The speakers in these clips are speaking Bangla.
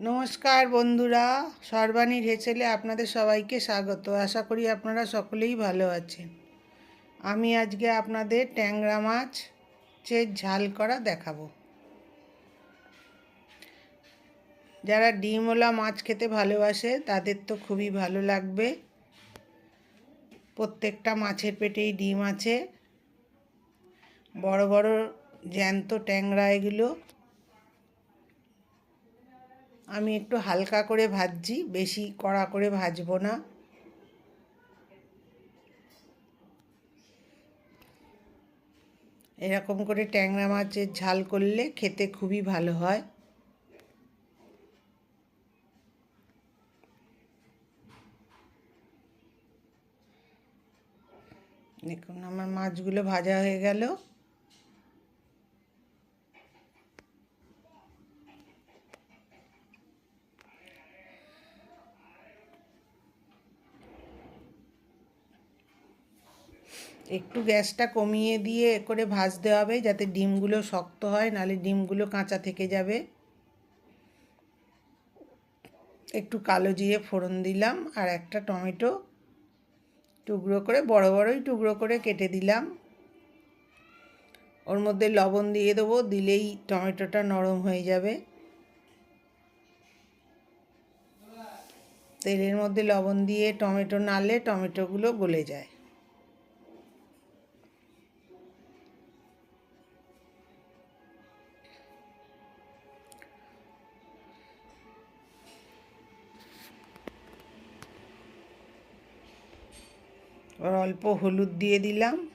নমস্কার বন্ধুরা সর্বাণীর হেসেলে আপনাদের সবাইকে স্বাগত। আশা করি আপনারা সকলেই ভালো আছেন। আমি আজকে আপনাদের ট্যাংরা মাছ চের ঝাল করা দেখাবো। যারা ডিমওয়ালা মাছ খেতে ভালোবাসে, তাদের তো খুবই ভালো লাগবে। প্রত্যেকটা মাছের পেটেই ডিম আছে। বড় বড় জ্যান্ত ট্যাংরা এগুলো। আমি একটু হালকা করে ভাজছি, বেশি কড়া করে ভাজবো না। এরকম করে ট্যাংরা মাছের ঝাল করলে খেতে খুবই ভালো হয়। দেখুন, আমার মাছগুলো ভাজা হয়ে গেল। একটু গ্যাসটা কমিয়ে দিয়ে করে ভাজতে হবে যাতে ডিমগুলো শক্ত হয় নাহলে ডিমগুলো কাঁচা থেকে যাবে। একটু কালো জিরে ফোড়ন দিলাম আর একটা টমেটো টুকরো করে, বড় বড়ই টুকরো করে কেটে দিলাম। ওর মধ্যে লবণ দিয়ে দেবো, দিলেই টমেটোটা নরম হয়ে যাবে। তেলের মধ্যে লবণ দিয়ে টমেটো নাড়লে টমেটোগুলো গলে যায়। এবার অল্প হলুদ দিয়ে দিলাম।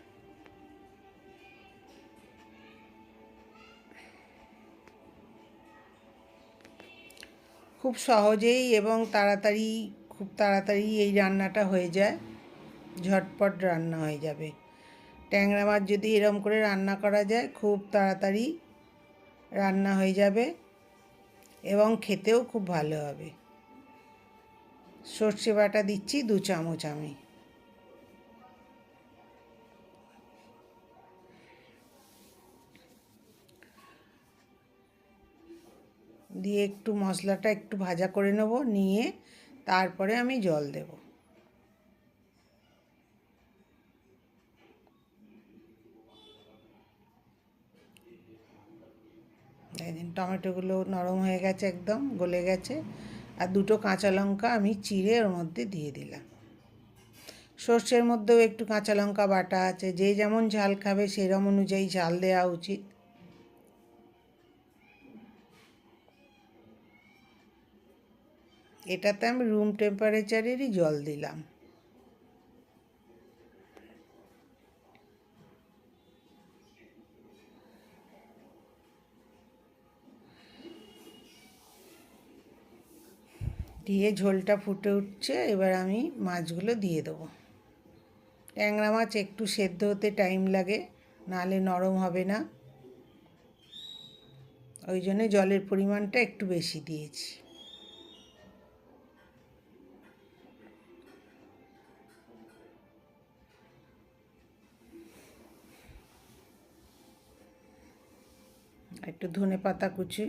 খুব সহজেই এবং তাড়াতাড়ি, খুব তাড়াতাড়ি এই রান্নাটা হয়ে যায়। ঝটপট রান্না হয়ে যাবে। ট্যাংরা মাছ যদি এরম করে রান্না করা যায়, খুব তাড়াতাড়ি রান্না হয়ে যাবে এবং খেতেও খুব ভালো হবে। সর্ষে বাটা দিচ্ছি দু চামচ আমি। দিয়ে একটু মশলাটা একটু ভাজা করে নেব, নিয়ে তারপরে আমি জল দেব। দেখেন, টমেটোগুলো নরম হয়ে গেছে একদম, গলে গেছে। আর দুটো কাঁচা লঙ্কা আমি চিড়ে ওর মধ্যে দিয়ে দিলাম। সর্ষের মধ্যেও একটু কাঁচা লঙ্কা বাটা আছে, যে যেমন ঝাল খাবে সেরম অনুযায়ী ঝাল দেওয়া উচিত। এটাতে আমি রুম টেম্পারেচারেরই জল দিলাম। দিয়ে ঝোলটা ফুটে উঠছে, এবার আমি মাছগুলো দিয়ে দেবো। ট্যাংরা মাছ একটু সেদ্ধ হতে টাইম লাগে নাহলে নরম হবে না। ওই জন্যে জলের পরিমাণটা একটু বেশি দিয়েছি। একটু ধনে পাতা কুচি।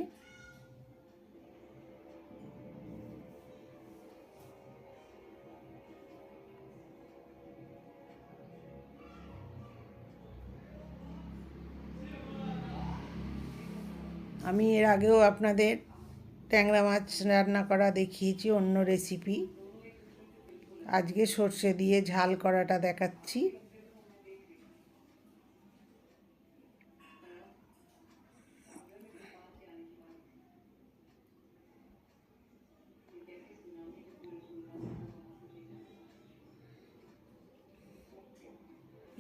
আমি এর আগেও আপনাদের ট্যাংরা মাছ রান্না করা দেখিয়েছি, অন্য রেসিপি আজকে সর্ষে দিয়ে ঝাল করাটা দেখাচ্ছি।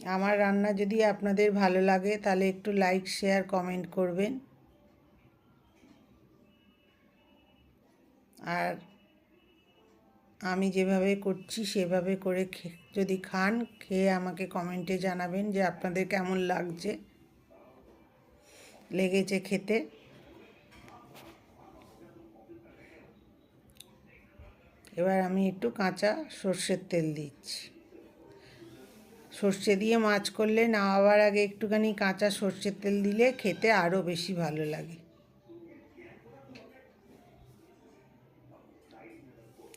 আমার রান্না যদি আপনাদের ভালো লাগে, তাহলে একটু লাইক শেয়ার কমেন্ট করবেন। আর আমি যেভাবে করছি, সেভাবে করে যদি খান, খেয়ে আমাকে কমেন্টে জানাবেন যে আপনাদের কেমন লাগছে। লেগেছে খেতে। এবার আমি একটু কাঁচা সর্ষের তেল দিচ্ছি। সর্ষে দিয়ে মাছ করলে নামাবার আগে একটুখানি কাঁচা সর্ষের তেল দিলে খেতে আরও বেশি ভালো লাগে।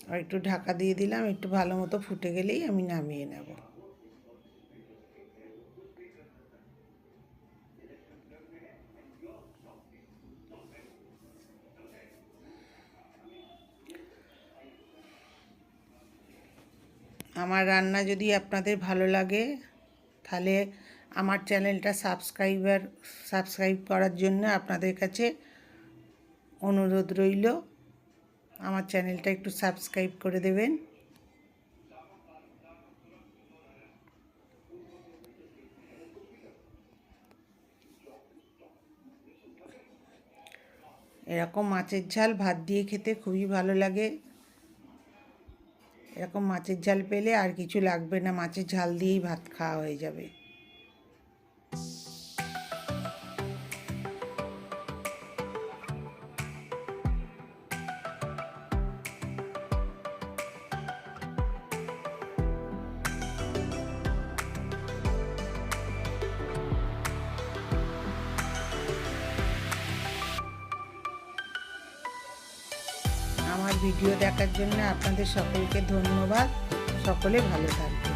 আর একটু ঢাকা দিয়ে দিলাম, একটু ভালো মতো ফুটে গেলেই আমি নামিয়ে নেব। আমার রান্না যদি আপনাদের ভালো লাগে, তাহলে আমার চ্যানেলটা সাবস্ক্রাইবার, সাবস্ক্রাইব করার জন্য আপনাদের কাছে অনুরোধ রইল। আমার চ্যানেলটা একটু সাবস্ক্রাইব করে দেবেন। এরকম মাছের ঝাল ভাত দিয়ে খেতে খুবই ভালো লাগে। এরকম মাছের ঝাল পেলে আর কিছু লাগবে না, মাছের ঝাল দিয়েই ভাত খাওয়া হয়ে যাবে। ভিডিও দেখার জন্য আপনাদের সকলকে ধন্যবাদ। সকলে ভালো থাকবে